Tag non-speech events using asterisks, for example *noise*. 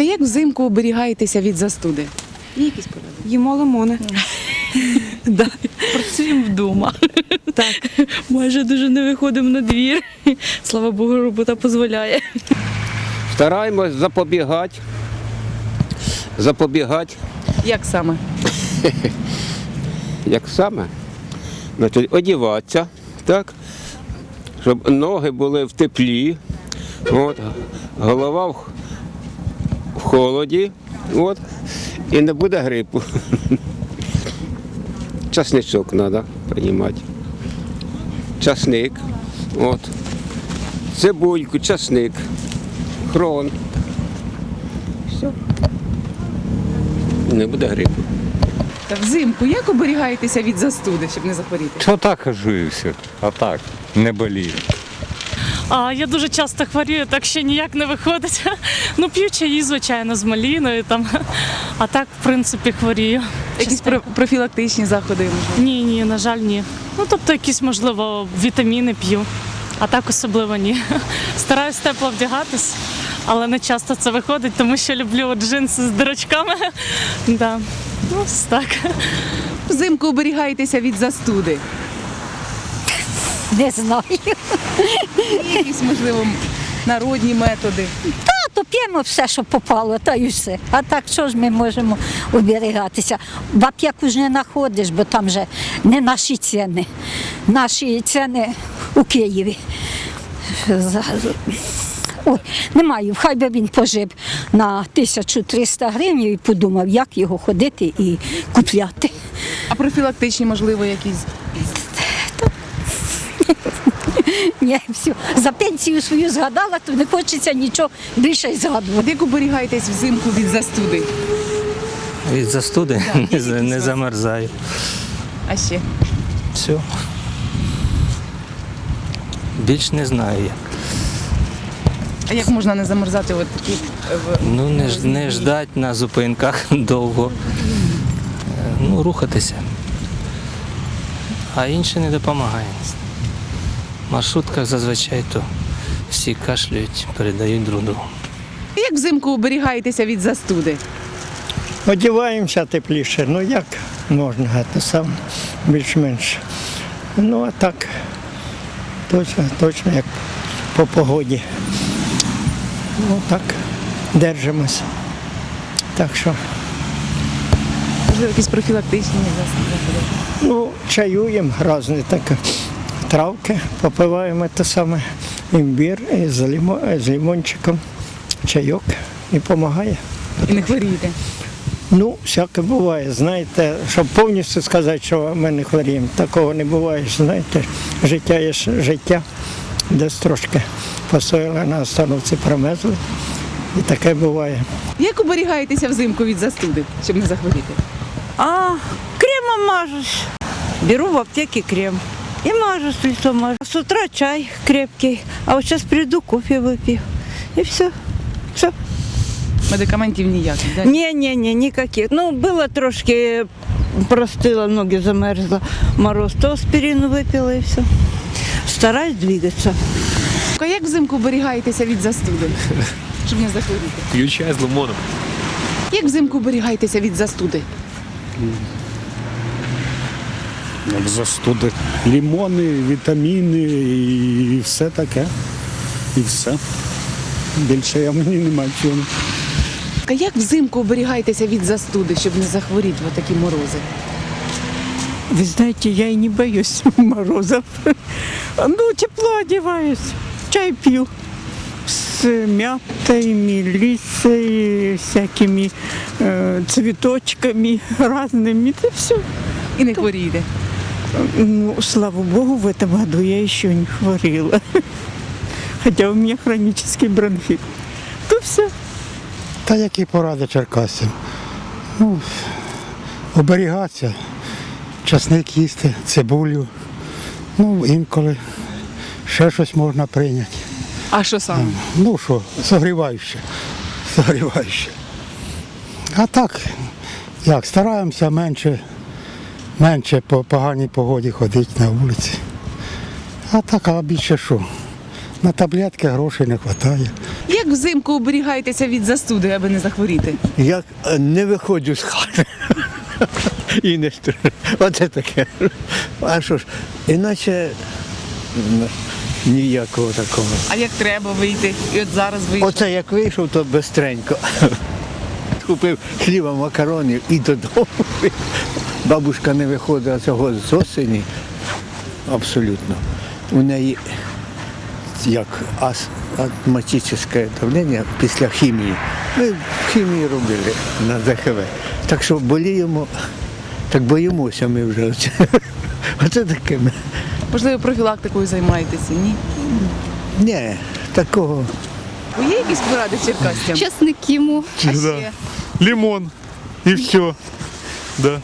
ласка, як взимку оберігаєтеся від застуди? Є якісь поради? Їмо лимони. *laughs* Да. Працюємо вдома. Так. *laughs* Майже дуже не виходимо на двір. Слава Богу, робота дозволяє. Стараємось запобігати. Запобігати, Як саме? *laughs* як саме, значить, одіватися, так, щоб ноги були в теплі, от, голова в, в холоді, от, і не буде грипу. *laughs* Часничок треба приймати. Часник, от, цибульку, часник, хрон. Все. Не буде грипу. Та взимку як оберігаєтеся від застуди, щоб не захворіти? Що так хожу а так, не болію. А я дуже часто хворію, так ще ніяк не виходить. *laughs* Ну, п'ю чаї, звичайно, з маліною там. А так, в принципі, хворію. Якісь про- профілактичні заходи можливо? Ні, ні, на жаль, ні. Ну, тобто, якісь, можливо, вітаміни п'ю, а так особливо ні. *laughs* Стараюсь тепло вдягатись, але не часто це виходить, тому що люблю от джинси з дирочками. *laughs* Да. Ну, ось так. Взимку оберігаєтеся від застуди. Не знаю. Якісь, можливо, народні методи. А то п'ємо все, що попало, та й все. А так що ж ми можемо оберігатися? В аптеку ж не знаходиш, бо там же не наші ціни. Наші ціни у Києві. Ой, не маю, хай би він пожив на 1300 гривень і подумав, як його ходити і купляти. А профілактичні, можливо, якісь. Ні, все. За пенсію свою згадала, то не хочеться нічого більше й згадувати. Як оберігаєтесь взимку від застуди? Від застуди *laughs* не, за- не замерзаю. А ще? Все. Більш не знаю як. А як можна не замерзати от такі е, в Ну, не, ж- не ждать на зупинках *laughs* довго. Е, Ну, рухатися. А інше не допомагає. Маршрутках зазвичай то всі кашлюють, передають друг другу. Як взимку оберігаєтеся від застуди? Одіваємося тепліше, ну як можна, це сам більш-менш. Ну а так, точно, точно як по погоді. Ну так, держимося. Так що, Можливо, якісь профілактичні заходи? ну, чаюємо різні такі травки, попиваємо те саме імбір з, лімо, з лимончиком, чайок і допомагає. І не хворієте. Ну, всяке буває. Знаєте, щоб повністю сказати, що ми не хворіємо, такого не буває. Знаєте, життя є ж життя, десь трошки постояли на остановці, промезли. І таке буває. Як оберігаєтеся взимку від застуди, щоб не захворіти? А, кремом мажусь. Беру в аптеке крем. И мажу с лицо мажу. С утра чай крепкий. А вот сейчас приду, кофе выпью. И все. Все. Медикаментів ніяких, да? Не-не-не, никаких. Ну, было трошки простыло, ноги замерзла. Мороз, то аспирину выпила и все. Стараюсь двигаться. А як взимку оберігаєтеся від застуди, щоб не захворіти? П'ю чай з лимоном. Як взимку оберігаєтеся від застуди? Як застуди. Лімони, вітаміни і все таке. І все. Більше я мені немає чого. А як взимку оберігаєтеся від застуди, щоб не захворіти в такі морози? Вы знаете, я и не боюсь *laughs* морозов. Ну, тепло одеваюсь, чай пью с мятой, мелиссой, всякими э, цветочками *laughs* разными. Это все. І не хворієте? Ну, слава богу, в этом году я еще не хворела. *laughs* Хотя у меня хронический бронхит. То все. Та які поради черкасцям? Ну, оберігатися, часник їсти, цибулю. Ну, інколи ще щось можна прийняти. А що саме? Ну що, согріваюче. Согріваюче. А так, як, стараємося менше, менше по поганій погоді ходити на вулиці. А так, а більше що? На таблетки грошей не вистачає. Як взимку оберігаєтеся від застуди, аби не захворіти? Як е, не виходжу з хати. *laughs* І не. Оце таке. А що ж, іначе ніякого такого. А як треба вийти? І от зараз вийшов. Оце як вийшов, то безстренько. *laughs* Купив хліба, макаронів і додому. Бабушка не виходила цього з осені. Абсолютно. У неї як ас- астматичне давлення після хімії. Ми хімію робили на ЗХВ. Так що боліємо, так боїмося ми вже. *laughs* Оце, таке. ми. Можливо, профілактикою займаєтеся? Ні? Ні, такого. Ви є якісь поради черкастям? Часник йому. А ще? Лимон. І все. Да.